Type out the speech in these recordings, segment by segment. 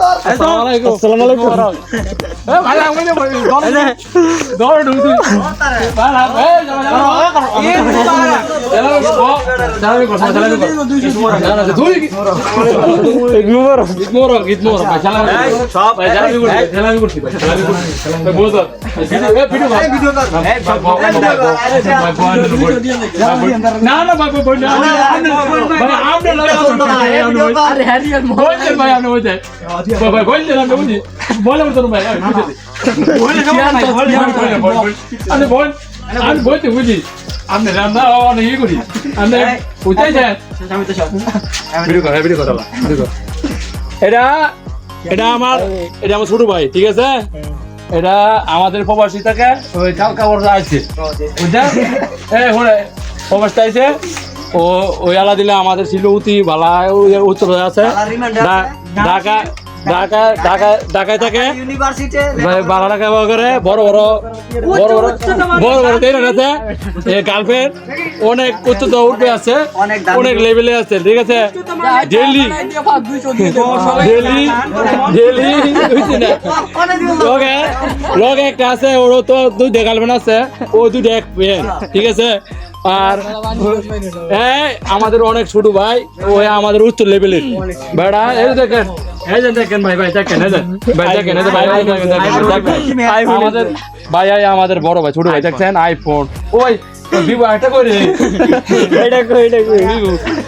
আসসালামু আলাইকুম। এ ভাই বল তো এ ভিডিও ভাই বলে বল আমি বলতে বুঝি আপনি রান্না অনেক ইয়ে করি। আপনি বুঝতে যায়। ভিডিও কর ভিডিও কর ভিডিও কর। এটা এটা আমার এটা আমার ছোট ভাই ঠিক আছে? এটা আমাদের প্রবাসী থেকে ওই কালকা বড় আছে। হলে প্রবাসী ও ওই আলা দিলে আমাদের ছিল উতি বালা ওই উত্তর আছে। ঢাকা ঢাকা ঢাকা ঢাকায় থাকে? বালা করে বড় বড় বড় বড় বড় বড় ট্রেন আছে। গার্লফ্রেন্ড অনেক উচ্চতা উঠবে আছে অনেক লেভেলে আছে ঠিক আছে? ডেলি ডেলি ডেলি লগে একটা আছে ওরও তো দুই গার্লফ্রেন্ড আছে ও দুইটা এক ঠিক আছে? আর এই আমাদের অনেক ছোট ভাই ও আমাদের উচ্চ লেভেলের বেড়া এই দেখেন এই যে দেখেন ভাই ভাই দেখেন এই যে। ভাই দেখেন এই যে ভাই ভাই দেখেন। আমাদের ভাই আমাদের বড় ভাই ছোট ভাই দেখছেন আইফোন। ওই একটা করে এটা কই এটা কই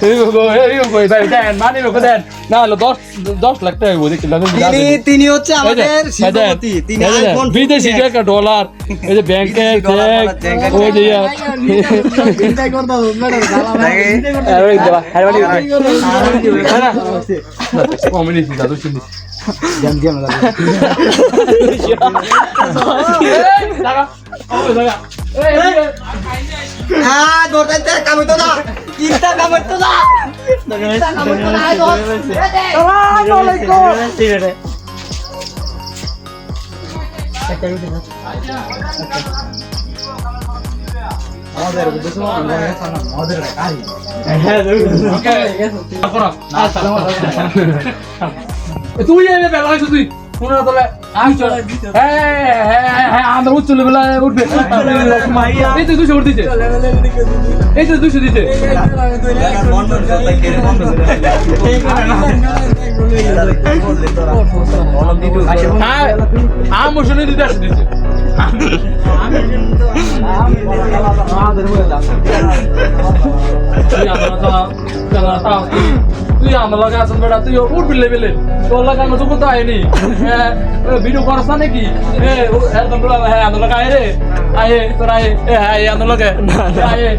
ভিভো কই ভাই দেন মানি লোক দেন না হলো 10 10 লাখ টাকা বলি কি লাগবে তিনি তিনি হচ্ছে আমাদের শিল্পপতি তিনি আইফোন বিদেশি টাকা ডলার এই যে ব্যাংকে চেক ওই যে ইয়া। আরে দেবা আরে বাড়ি না, না। কমেডি ছিল, দাদু হ্যাঁ আচ্ছা। তুই এনে বেলা হয়েছে তুই পুনরা আচ্ছা হ্যাঁ হ্যাঁ হ্যাঁ আমরা উচ্চ লেভেলে উঠবে এই তো দুশো উঠ দিছে এই তো দুশো দিছে হ্যাঁ শুনে দিতে আসে দিছে তুই আমার তো- লগে আছেন বেটা তুই উঠবি লেভেলে তোর লগে আমার তো কোথাও আইনি হ্যাঁ ভিডিও করছ না নাকি বলা হ্যাঁ আমার লগে আয় রে আয়ে তোর আয়ে হ্যাঁ আমার লগে আয়ে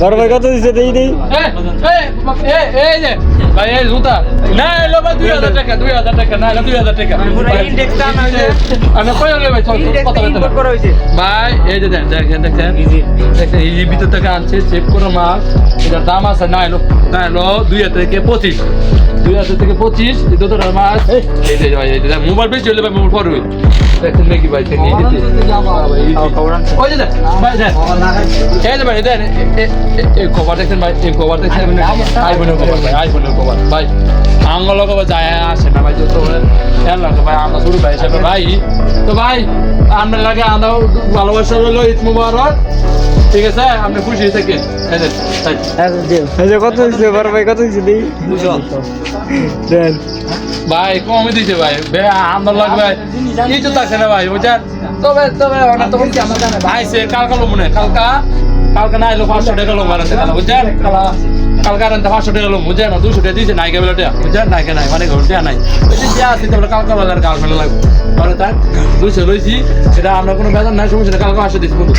বড় ভাই কত দিছে দেই দেই এই যে ভাই এই জুতা না এলো ভাই দুই হাজার টাকা দুই হাজার টাকা না এলো দুই হাজার টাকা আমি কই হলে ভাই চল কত বেতন ভাই এই যে দেন দেখেন দেখেন দেখেন এই ভিতর থেকে আনছে চেক করে মাল এটার দাম আছে না এলো না এলো দুই হাজার থেকে পঁচিশ দুই হাজার থেকে পঁচিশ ভাই এই মোবাইল বেশি হলে ভাই মোবাইল পড়বে দেখেন নাকি ভাই দেখেন এই যে ওই যে দেন ভাই দেন এই কভার দেখছেন ভাই এই কভার দেখছেন আইফোনের কভার ভাই আইফোনের কভার ভাই আঙ্গল কভার যায় আসে না ভাই খেয়াল রাখো ভাই আমরা শুরু ভাই হিসাবে ভাই। তো ভাই আমরা লাগে আমরা ভালোবাসা রইল ঈদ মুবারক। ঠিক আছে? আপনি খুশি থেকে এই যে, তাই। এই যে কত দিছে বড় ভাই কত দেন। ভাই কমে দিছে ভাই। বে আমরা লাগবে এই তো থাকছে না ভাই বুঝছেন? তবে তবে অনেক তো বলছি আমরা জানে? ভাই সে কালকা মনে কালকা কালকা না এলো পাঁচশো টাকা লোক মারাতে কালা বুঝছেন? কালকে আনতে পাঁচশো টাকা লোক বুঝছেন? না দুশো টাকা দিয়েছে নাইকে বেলাটা বুঝছেন? নাইকে নাই মানে ঘণ্টা নাই। ওই যে আছে তাহলে কালকে বাজার কাল ফেলে লাগবে। তাহলে তাই দুশো লইছি এটা আমরা কোনো বেজার নাই, সমস্যা কালকা আসে দিচ্ছি বন্ধু।